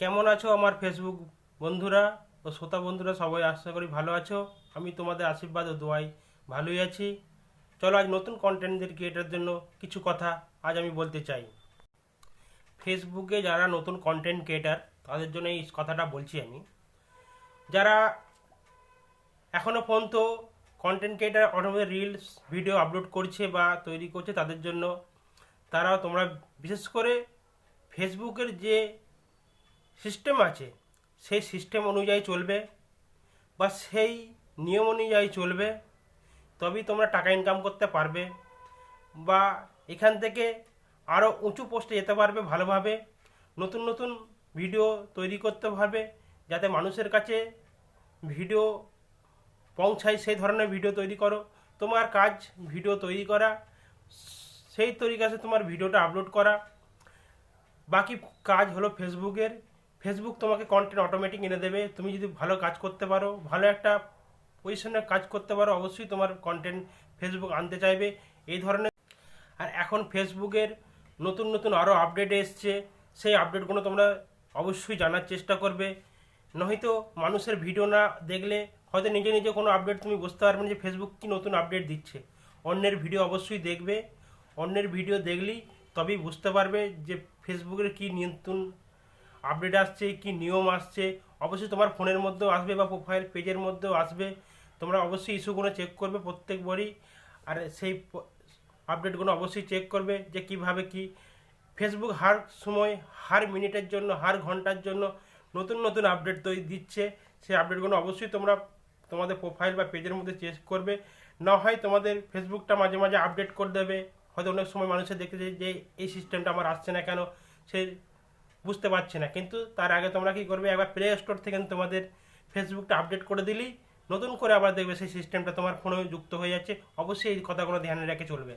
কেমন আছো আমার ফেসবুক বন্ধুরা ও শ্রোতা বন্ধুরা? সবাই আশা করি ভালো আছো। আমি তোমাদের আশীর্বাদ ও দোয়াই ভালোই আছি। চলো আজ নতুন কন্টেন্টদের ক্রিয়েটার জন্য কিছু কথা আজ আমি বলতে চাই। ফেসবুকে যারা নতুন কন্টেন্ট ক্রিয়েটার তাদের জন্য এই কথাটা বলছি আমি। যারা এখনও পর্যন্ত content creator automatic reels video upload করছে বা তৈরি করছে তাদের জন্য তারা তোমরা বিশেষ করে ফেসবুকের যে সিস্টেম আছে, সেই সিস্টেম অনুযায়ী চলবে বা সেই নিয়ম অনুযায়ী চলবে, তবেই তোমরা টাকা ইনকাম করতে পারবে বা এখান থেকে আরও উঁচু পোস্টে যেতে পারবে ভালোভাবে, নতুন নতুন ভিডিও তৈরি করতে পারবে যাতে মানুষের কাছে ভিডিও পৌঁছায়, সেই ধরনের ভিডিও তৈরি করো। তোমার কাজ ভিডিও তৈরি করা, সেই তরিকাতে তোমার ভিডিওটা আপলোড করা। বাকি কাজ হলো ফেসবুকের ফেসবুক তোমাকে কন্টেন্ট অটোমেটিক এনে দেবে। তুমি যদি ভালো কাজ করতে পারো, ভালো একটা পজিশনে কাজ করতে পারো, অবশ্যই তোমার কন্টেন্ট ফেসবুক আনতে চাইবে। এই ধরনের আর এখন ফেসবুকের নতুন নতুন আরও আপডেট এসছে। সেই আপডেটগুলো তোমরা অবশ্যই জানার চেষ্টা করবে। নয়তো মানুষের ভিডিও না দেখলে হয়তো নিজে নিজে কোনো আপডেট তুমি বুঝতে পারবে না যে ফেসবুক কি নতুন আপডেট দিচ্ছে। অন্যের ভিডিও অবশ্যই দেখবে। অন্যের ভিডিও দেখলেই তবেই বুঝতে পারবে যে ফেসবুকের কী নতুন আপডেট আসছে, কি নিয়ম আসছে, অবশ্যই তোমার ফোনের মধ্যেও আসবে বা প্রোফাইল পেজের মধ্যেও আসবে। তোমরা অবশ্যই ইস্যুগুলো চেক করবে প্রত্যেকবারই। আর সেই আপডেটগুলো অবশ্যই চেক করবে যে কীভাবে কি। ফেসবুক হার সময়, হার মিনিটের জন্য, হার ঘণ্টার জন্য নতুন নতুন আপডেট তৈরি দিচ্ছে। সেই আপডেটগুলো অবশ্যই তোমরা তোমাদের প্রোফাইল বা পেজের মধ্যে চেক করবে। না হয় তোমাদের ফেসবুকটা মাঝে মাঝে আপডেট করে দেবে। হয়তো অনেক সময় মানুষের দেখতে যে- এই সিস্টেমটা আমার আসছে না কেন? সে বুঝতে পারছে না। কিন্তু তার আগে তোমরা কি করবে? একবার প্লে স্টোর থেকে তোমাদের ফেসবুকটা আপডেট করে দিলেই নতুন করে আবার দেখবে সেই সিস্টেমটা তোমার ফোনে যুক্ত হয়ে যাচ্ছে। অবশ্যই এই কথাগুলো ধ্যানে রেখে চলবে।